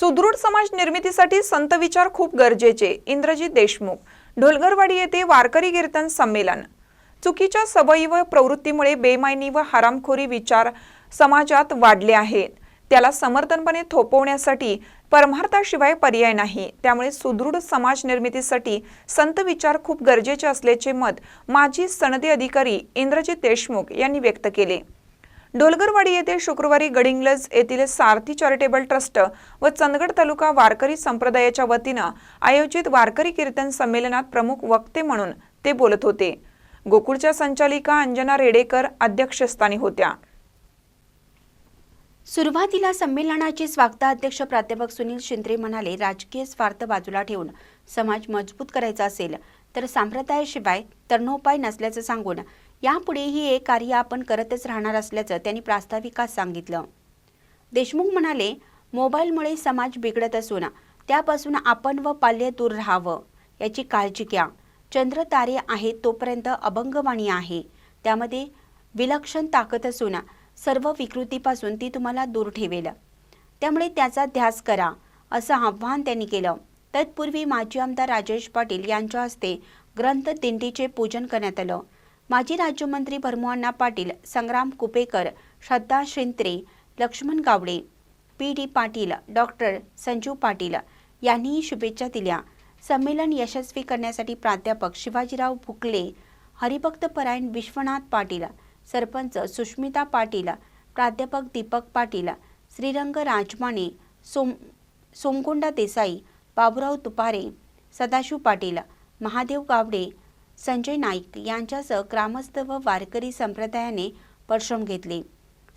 सुदृढ समाज निर्मितीसाठी संत विचार खूप गरजेचे इंद्रजित देशमुख. ढोलगरवाडी येथे वारकरी कीर्तन संमेलन. चुकीच्या सवयी व प्रवृत्तीमुळे बेमायनी व हरामखोरी विचार समाजात वाढले आहेत. त्याला समर्थनपणे थोपवण्यासाठी परमार्थाशिवाय पर्याय नाही. त्यामुळे सुदृढ समाज निर्मितीसाठी संत विचार खूप गरजेचे असल्याचे मत माजी सनदी अधिकारी इंद्रजित देशमुख यांनी व्यक्त केले. डोलगरवाडी येथे शुक्रवारी गडिंग्लज येथील सारथी चॅरिटेबल ट्रस्ट व चंदगड तालुका वारकरी संप्रदायाच्या वतीनं आयोजित वारकरी कीर्तन संमेलनात प्रमुख वक्ते म्हणून ते बोलत होते. गोकुळच्या संचालिका अंजना रेडेकर अध्यक्षस्थानी होत्या. सुरुवातीला संमेलनाचे स्वागताध्यक्ष प्राध्यापक सुनील शिंद्रे म्हणाले राजकीय स्वार्थ बाजूला ठेवून समाज मजबूत करायचा असेल तर संप्रदायाशिवाय तरणोपाय नसल्याचं सांगून यापुढेही हे कार्य आपण करतच राहणार असल्याचं त्यांनी प्रास्ताविकात सांगितलं. देशमुख म्हणाले मोबाईलमुळे समाज बिघडत असून त्यापासून आपण व पाल्य दूर राहावं याची काळजी घ्या. चंद्र तारे आहेत तोपर्यंत अभंगवाणी आहे. त्यामध्ये विलक्षण ताकद असून सर्व विकृतीपासून ती तुम्हाला दूर ठेवेल. त्यामुळे त्याचा ध्यास करा असं आव्हान त्यांनी केलं. तत्पूर्वी माजी आमदार राजेश पाटील यांच्या हस्ते ग्रंथ दिंडीचे पूजन करण्यात आलं. माजी राज्यमंत्री Bharmoanna Patil Sangram Kupekar Shraddha Shintre Laxman Gawade P D Patil doctor Sanju Patil यांनीही शुभेच्छा दिल्या. संमेलन यशस्वी करण्यासाठी प्राध्यापक शिवाजीराव भुकले हरिभक्तपरायण विश्वनाथ पाटील सरपंच सुष्मिता पाटील प्राध्यापक दीपक पाटील श्रीरंग राजमाने सोम सोमगोंडा देसाई बाबुराव तुपारे सदाशिव पाटील महादेव गावडे संजय नाईक यांच्यासह ग्रामस्थ व वारकरी संप्रदायाने परिश्रम घेतले.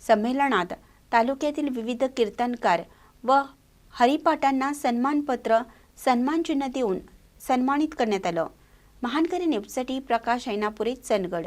संमेलनात तालुक्यातील विविध कीर्तनकार व हरिपाठांना सन्मानपत्र सन्मानचिन्ह देऊन सन्मानित करण्यात आलं. महानकरी नेपसाठी प्रकाश ऐनापुरे चंदगड.